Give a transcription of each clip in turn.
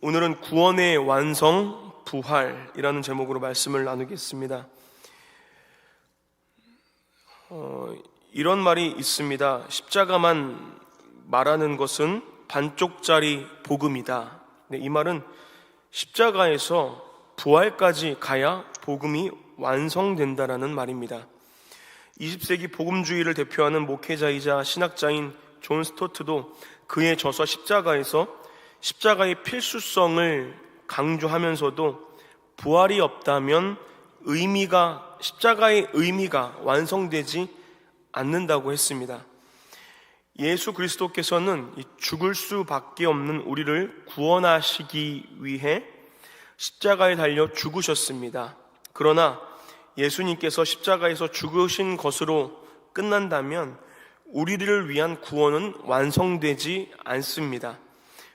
오늘은 구원의 완성, 부활이라는 제목으로 말씀을 나누겠습니다. 어, 이런 말이 있습니다. 십자가만 말하는 것은 반쪽짜리 복음이다. 네, 이 말은 십자가에서 부활까지 가야 복음이 완성된다라는 말입니다. 20세기 복음주의를 대표하는 목회자이자 신학자인 존 스토트도 그의 저서 십자가에서 십자가의 필수성을 강조하면서도 부활이 없다면 의미가 십자가의 의미가 완성되지 않는다고 했습니다. 예수 그리스도께서는 죽을 수밖에 없는 우리를 구원하시기 위해 십자가에 달려 죽으셨습니다. 그러나 예수님께서 십자가에서 죽으신 것으로 끝난다면 우리를 위한 구원은 완성되지 않습니다.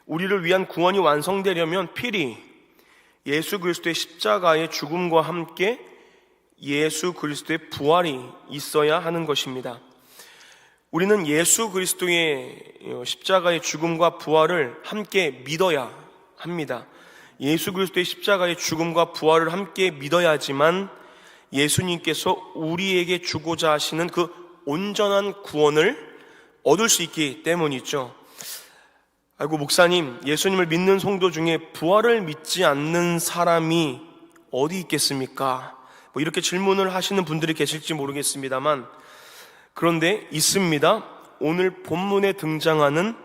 우리를 위한 구원이 완성되려면 필히 예수 그리스도의 십자가의 죽음과 함께 예수 그리스도의 부활이 있어야 하는 것입니다. 우리는 예수 그리스도의 십자가의 죽음과 부활을 함께 믿어야 합니다. 예수 그리스도의 십자가의 죽음과 부활을 함께 믿어야지만 예수님께서 우리에게 주고자 하시는 그 온전한 구원을 얻을 수 있기 때문이죠. 아이고 목사님, 예수님을 믿는 성도 중에 부활을 믿지 않는 사람이 어디 있겠습니까? 뭐 이렇게 질문을 하시는 분들이 계실지 모르겠습니다만 그런데 있습니다. 오늘 본문에 등장하는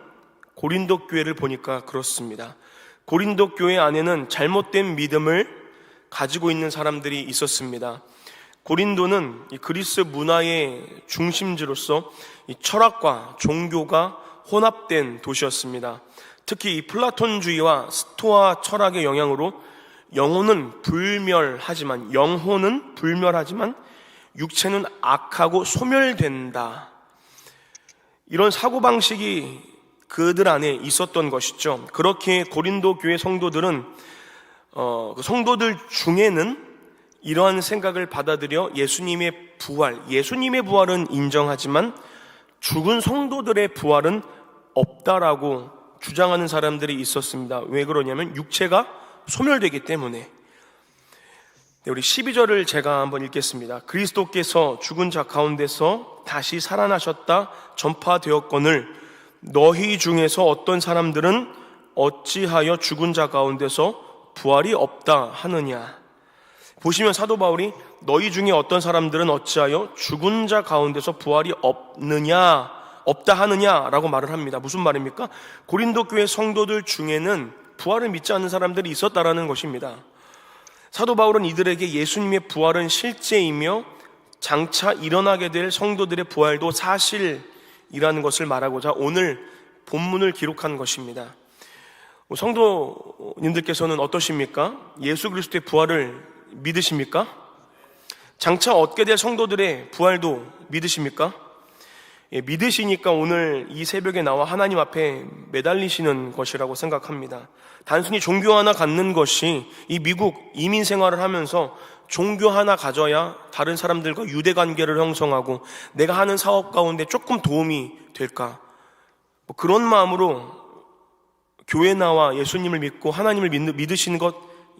고린도 교회를 보니까 그렇습니다. 고린도 교회 안에는 잘못된 믿음을 가지고 있는 사람들이 있었습니다. 고린도는 그리스 문화의 중심지로서 철학과 종교가 혼합된 도시였습니다. 특히 이 플라톤주의와 스토아 철학의 영향으로 영혼은 불멸하지만 영혼은 불멸하지만 육체는 악하고 소멸된다. 이런 사고 방식이 그들 안에 있었던 것이죠. 그렇게 고린도 교회 성도들은 어, 그 성도들 중에는 이러한 생각을 받아들여 예수님의 부활, 예수님의 부활은 인정하지만 죽은 성도들의 부활은 없다라고 주장하는 사람들이 있었습니다. 왜 그러냐면 육체가 소멸되기 때문에. 네, 우리 12절을 제가 한번 읽겠습니다. 그리스도께서 죽은 자 가운데서 다시 살아나셨다 전파되었거늘 너희 중에서 어떤 사람들은 어찌하여 죽은 자 가운데서 부활이 없다 하느냐. 보시면 사도 바울이 너희 중에 어떤 사람들은 어찌하여 죽은 자 가운데서 부활이 없느냐, 없다 하느냐라고 말을 합니다. 무슨 말입니까? 고린도 교회 성도들 중에는 부활을 믿지 않는 사람들이 있었다라는 것입니다. 사도 바울은 이들에게 예수님의 부활은 실제이며 장차 일어나게 될 성도들의 부활도 사실이라는 것을 말하고자 오늘 본문을 기록한 것입니다. 성도님들께서는 어떠십니까? 예수 그리스도의 부활을 믿으십니까? 장차 얻게 될 성도들의 부활도 믿으십니까? 예, 믿으시니까 오늘 이 새벽에 나와 하나님 앞에 매달리시는 것이라고 생각합니다. 단순히 종교 하나 갖는 것이 이 미국 이민 생활을 하면서 종교 하나 가져야 다른 사람들과 유대 관계를 형성하고 내가 하는 사업 가운데 조금 도움이 될까? 뭐 그런 마음으로 교회 나와 예수님을 믿고 하나님을 믿으시는 것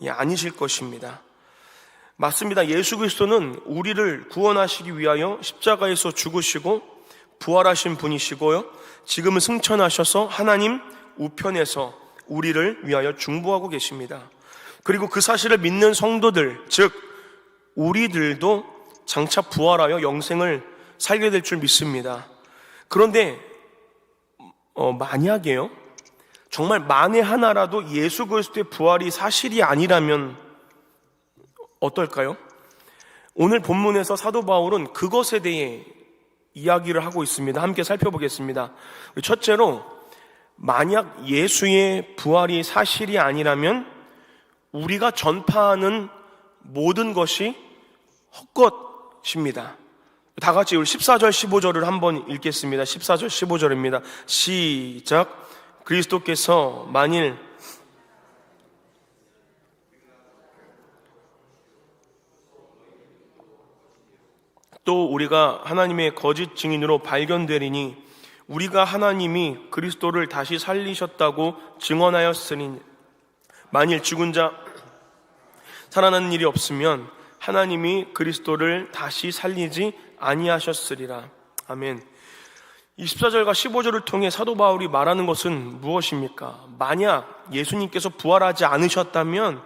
아니실 것입니다. 맞습니다. 예수 그리스도는 우리를 구원하시기 위하여 십자가에서 죽으시고 부활하신 분이시고요. 지금은 승천하셔서 하나님 우편에서 우리를 위하여 중보하고 계십니다. 그리고 그 사실을 믿는 성도들, 즉, 우리들도 장차 부활하여 영생을 살게 될 줄 믿습니다. 그런데, 어, 만약에요, 정말 만에 하나라도 예수 그리스도의 부활이 사실이 아니라면 어떨까요? 오늘 본문에서 사도 바울은 그것에 대해 이야기를 하고 있습니다. 함께 살펴보겠습니다. 첫째로, 만약 예수의 부활이 사실이 아니라면 우리가 전파하는 모든 것이 헛것입니다. 다 같이 우리 14절, 15절을 한번 읽겠습니다. 14절, 15절입니다. 시작. 그리스도께서 만일 또 우리가 하나님의 거짓 증인으로 발견되리니 우리가 하나님이 그리스도를 다시 살리셨다고 증언하였으니 만일 죽은 자 살아나는 일이 없으면 하나님이 그리스도를 다시 살리지 아니하셨으리라. 아멘. 24절과 15절을 통해 사도 바울이 말하는 것은 무엇입니까? 만약 예수님께서 부활하지 않으셨다면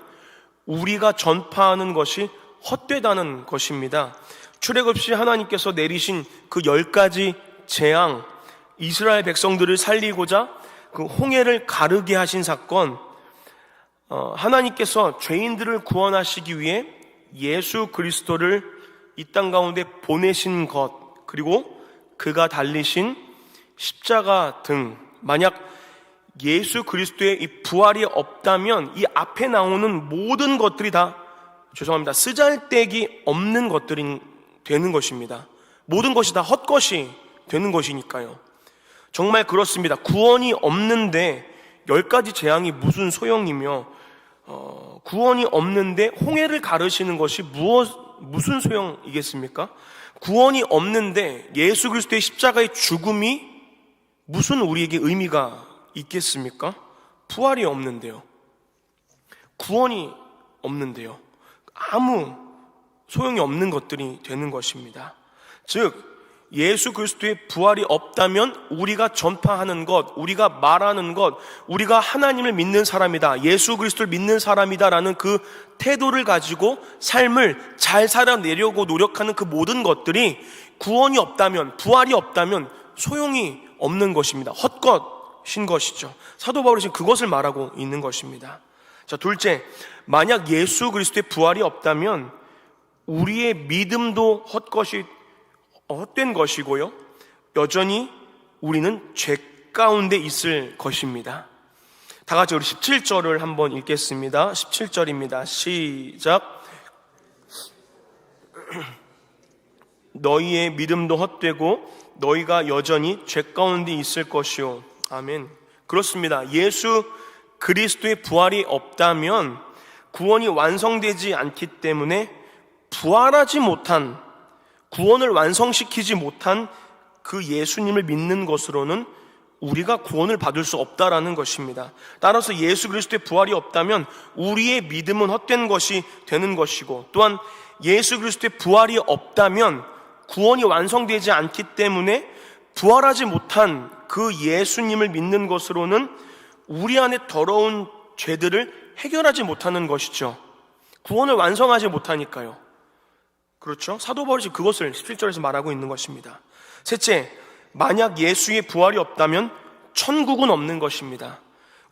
우리가 전파하는 것이 헛되다는 것입니다. 출애굽시 하나님께서 내리신 그 열 가지 재앙, 이스라엘 백성들을 살리고자 그 홍해를 가르게 하신 사건, 어, 하나님께서 죄인들을 구원하시기 위해 예수 그리스도를 이 땅 가운데 보내신 것, 그리고 그가 달리신 십자가 등, 만약 예수 그리스도의 이 부활이 없다면 이 앞에 나오는 모든 것들이 다 죄송합니다. 쓰잘데기 없는 것들이 되는 것입니다. 모든 것이 다 헛것이 되는 것이니까요. 정말 그렇습니다. 구원이 없는데 열 가지 재앙이 무슨 소용이며 어, 구원이 없는데 홍해를 가르시는 것이 무엇 무슨 소용이겠습니까? 구원이 없는데 예수 그리스도의 십자가의 죽음이 무슨 우리에게 의미가 있겠습니까? 부활이 없는데요. 구원이 없는데요. 아무 소용이 없는 것들이 되는 것입니다. 즉, 예수 그리스도의 부활이 없다면 우리가 전파하는 것, 우리가 말하는 것, 우리가 하나님을 믿는 사람이다. 예수 그리스도를 믿는 사람이다라는 그 태도를 가지고 삶을 잘 살아내려고 노력하는 그 모든 것들이 구원이 없다면, 부활이 없다면 소용이 없는 것입니다. 헛것인 것이죠. 사도 바울이 지금 그것을 말하고 있는 것입니다. 자, 둘째, 만약 예수 그리스도의 부활이 없다면 우리의 믿음도 헛것이 헛된 것이고요. 여전히 우리는 죄 가운데 있을 것입니다. 다 같이 우리 17절을 한번 읽겠습니다. 17절입니다. 시작. 너희의 믿음도 헛되고 너희가 여전히 죄 가운데 있을 것이요. 아멘. 그렇습니다. 예수 그리스도의 부활이 없다면 구원이 완성되지 않기 때문에 부활하지 못한 구원을 완성시키지 못한 그 예수님을 믿는 것으로는 우리가 구원을 받을 수 없다라는 것입니다. 따라서 예수 그리스도의 부활이 없다면 우리의 믿음은 헛된 것이 되는 것이고 또한 예수 그리스도의 부활이 없다면 구원이 완성되지 않기 때문에 부활하지 못한 그 예수님을 믿는 것으로는 우리 안에 더러운 죄들을 해결하지 못하는 것이죠. 구원을 완성하지 못하니까요. 그렇죠? 사도 바울이 지금 그것을 17절에서 말하고 있는 것입니다. 셋째, 만약 예수의 부활이 없다면 천국은 없는 것입니다.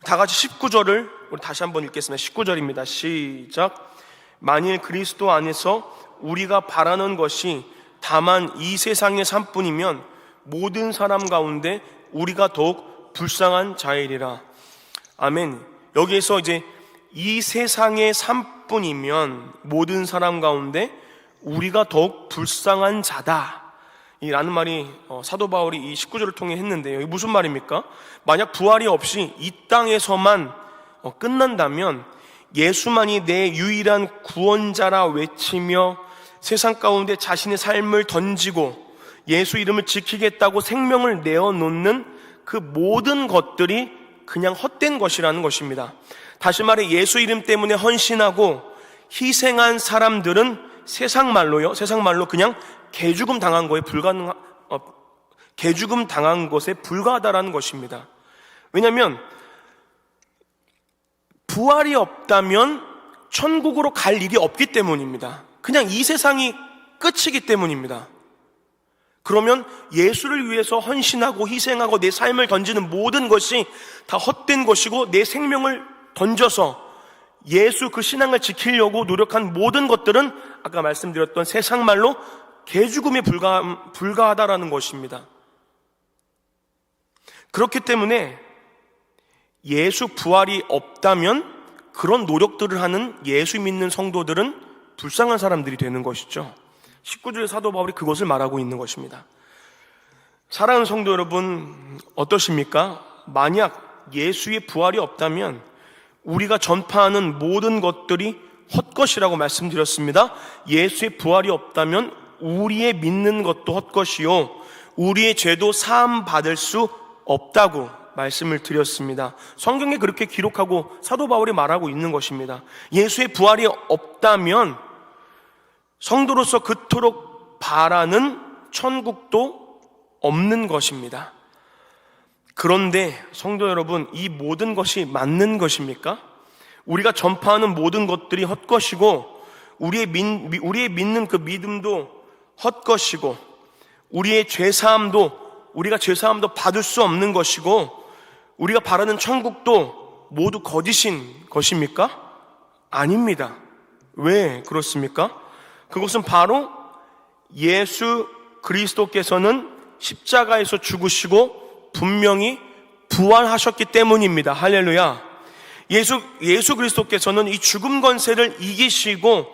다 같이 19절을 우리 다시 한번 읽겠습니다. 19절입니다. 시작. 만일 그리스도 안에서 우리가 바라는 것이 다만 이 세상의 삶뿐이면 모든 사람 가운데 우리가 더욱 불쌍한 자이리라. 아멘. 여기에서 이제 이 세상의 삶뿐이면 모든 사람 가운데 우리가 더욱 불쌍한 자다. 이라는 말이 어, 사도 바울이 이 19절을 통해 했는데요. 이게 무슨 말입니까? 만약 부활이 없이 이 땅에서만 어, 끝난다면 예수만이 내 유일한 구원자라 외치며 세상 가운데 자신의 삶을 던지고 예수 이름을 지키겠다고 생명을 내어놓는 그 모든 것들이 그냥 헛된 것이라는 것입니다. 다시 말해 예수 이름 때문에 헌신하고 희생한 사람들은 세상 말로요. 세상 말로 그냥 개죽음 당한 거에 불가능 어, 개죽음 당한 것에 불과하다라는 것입니다. 왜냐하면 부활이 없다면 천국으로 갈 일이 없기 때문입니다. 그냥 이 세상이 끝이기 때문입니다. 그러면 예수를 위해서 헌신하고 희생하고 내 삶을 던지는 모든 것이 다 헛된 것이고 내 생명을 던져서 예수 그 신앙을 지키려고 노력한 모든 것들은 아까 말씀드렸던 세상 말로 개죽음에 불가, 불가하다라는 것입니다. 그렇기 때문에 예수 부활이 없다면 그런 노력들을 하는 예수 믿는 성도들은 불쌍한 사람들이 되는 것이죠. 19절 사도 바울이 그것을 말하고 있는 것입니다. 사랑하는 성도 여러분, 어떠십니까? 만약 예수의 부활이 없다면 우리가 전파하는 모든 것들이 헛것이라고 말씀드렸습니다. 예수의 부활이 없다면 우리의 믿는 것도 헛것이요. 우리의 죄도 사함 받을 수 없다고 말씀을 드렸습니다. 성경에 그렇게 기록하고 사도 바울이 말하고 있는 것입니다. 예수의 부활이 없다면 성도로서 그토록 바라는 천국도 없는 것입니다. 그런데 성도 여러분, 이 모든 것이 맞는 것입니까? 우리가 전파하는 모든 것들이 헛것이고 우리의, 민, 우리의 믿는 그 믿음도 헛것이고 우리의 죄사함도 우리가 죄사함도 받을 수 없는 것이고 우리가 바라는 천국도 모두 거짓인 것입니까? 아닙니다. 왜 그렇습니까? 그것은 바로 예수 그리스도께서는 십자가에서 죽으시고 분명히 부활하셨기 때문입니다. 할렐루야. 예수, 예수 그리스도께서는 이 죽음 권세를 이기시고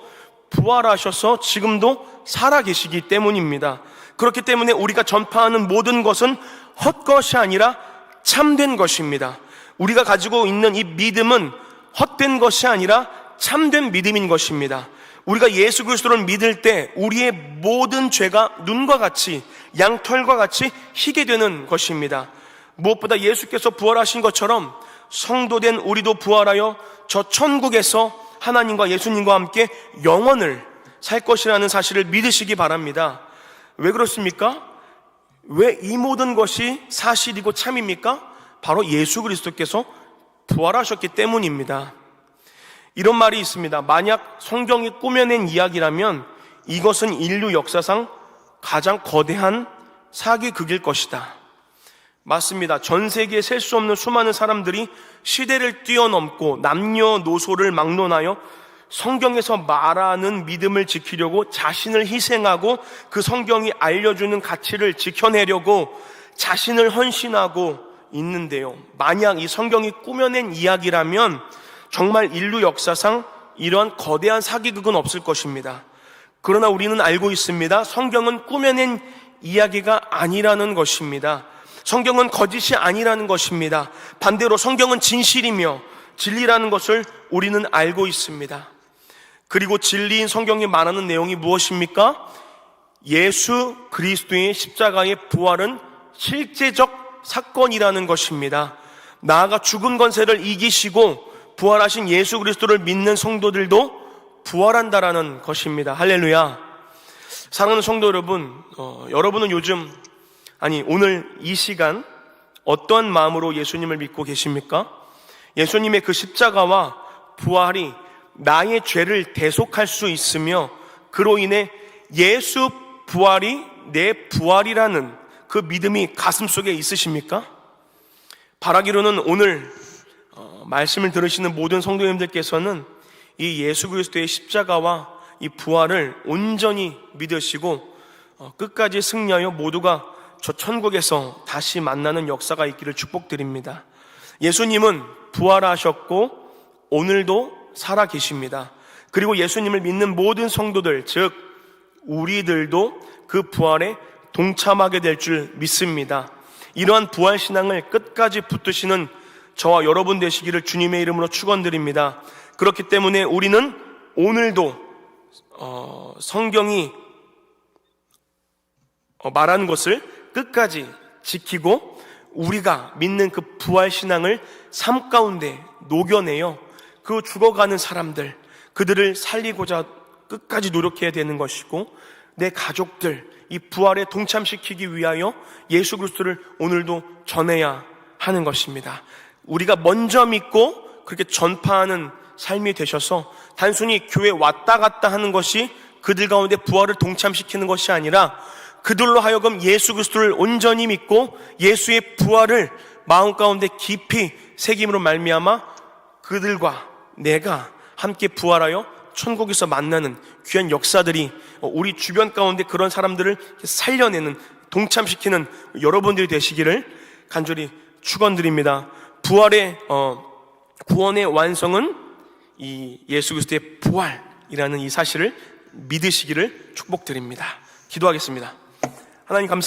부활하셔서 지금도 살아계시기 때문입니다. 그렇기 때문에 우리가 전파하는 모든 것은 헛것이 아니라 참된 것입니다. 우리가 가지고 있는 이 믿음은 헛된 것이 아니라 참된 믿음인 것입니다. 우리가 예수 그리스도를 믿을 때 우리의 모든 죄가 눈과 같이 양털과 같이 희게 되는 것입니다. 무엇보다 예수께서 부활하신 것처럼 성도된 우리도 부활하여 저 천국에서 하나님과 예수님과 함께 영원을 살 것이라는 사실을 믿으시기 바랍니다. 왜 그렇습니까? 왜 이 모든 것이 사실이고 참입니까? 바로 예수 그리스도께서 부활하셨기 때문입니다. 이런 말이 있습니다. 만약 성경이 꾸며낸 이야기라면 이것은 인류 역사상 가장 거대한 사기극일 것이다. 맞습니다. 전 세계에 셀 수 없는 수많은 사람들이 시대를 뛰어넘고 남녀노소를 막론하여 성경에서 말하는 믿음을 지키려고 자신을 희생하고 그 성경이 알려주는 가치를 지켜내려고 자신을 헌신하고 있는데요. 만약 이 성경이 꾸며낸 이야기라면 정말 인류 역사상 이런 거대한 사기극은 없을 것입니다. 그러나 우리는 알고 있습니다. 성경은 꾸며낸 이야기가 아니라는 것입니다. 성경은 거짓이 아니라는 것입니다. 반대로 성경은 진실이며 진리라는 것을 우리는 알고 있습니다. 그리고 진리인 성경이 말하는 내용이 무엇입니까? 예수 그리스도의 십자가의 부활은 실제적 사건이라는 것입니다. 나아가 죽은 권세를 이기시고 부활하신 예수 그리스도를 믿는 성도들도 부활한다라는 것입니다. 할렐루야. 사랑하는 성도 여러분, 어, 여러분은 요즘 아니 오늘 이 시간 어떤 마음으로 예수님을 믿고 계십니까? 예수님의 그 십자가와 부활이 나의 죄를 대속할 수 있으며 그로 인해 예수 부활이 내 부활이라는 그 믿음이 가슴 속에 있으십니까? 바라기로는 오늘 어, 말씀을 들으시는 모든 성도님들께서는 이 예수 그리스도의 십자가와 이 부활을 온전히 믿으시고 어, 끝까지 승리하여 모두가 저 천국에서 다시 만나는 역사가 있기를 축복드립니다. 예수님은 부활하셨고 오늘도 살아 계십니다. 그리고 예수님을 믿는 모든 성도들, 즉 우리들도 그 부활에 동참하게 될 줄 믿습니다. 이러한 부활 신앙을 끝까지 붙드시는 저와 여러분 되시기를 주님의 이름으로 축원드립니다. 그렇기 때문에 우리는 오늘도 어, 성경이 어, 말하는 것을 끝까지 지키고 우리가 믿는 그 부활 신앙을 삶 가운데 녹여내요. 그 죽어가는 사람들, 그들을 살리고자 끝까지 노력해야 되는 것이고 내 가족들 이 부활에 동참시키기 위하여 예수 그리스도를 오늘도 전해야 하는 것입니다. 우리가 먼저 믿고 그렇게 전파하는 삶이 되셔서 단순히 교회 왔다 갔다 하는 것이 그들 가운데 부활을 동참시키는 것이 아니라 그들로 하여금 예수 그리스도를 온전히 믿고 예수의 부활을 마음 가운데 깊이 새김으로 말미암아 그들과 내가 함께 부활하여 천국에서 만나는 귀한 역사들이 우리 주변 가운데 그런 사람들을 살려내는 동참시키는 여러분들이 되시기를 간절히 축원드립니다. 부활의 어, 구원의 완성은 이 예수 그리스도의 부활이라는 이 사실을 믿으시기를 축복드립니다. 기도하겠습니다. 하나님 감사.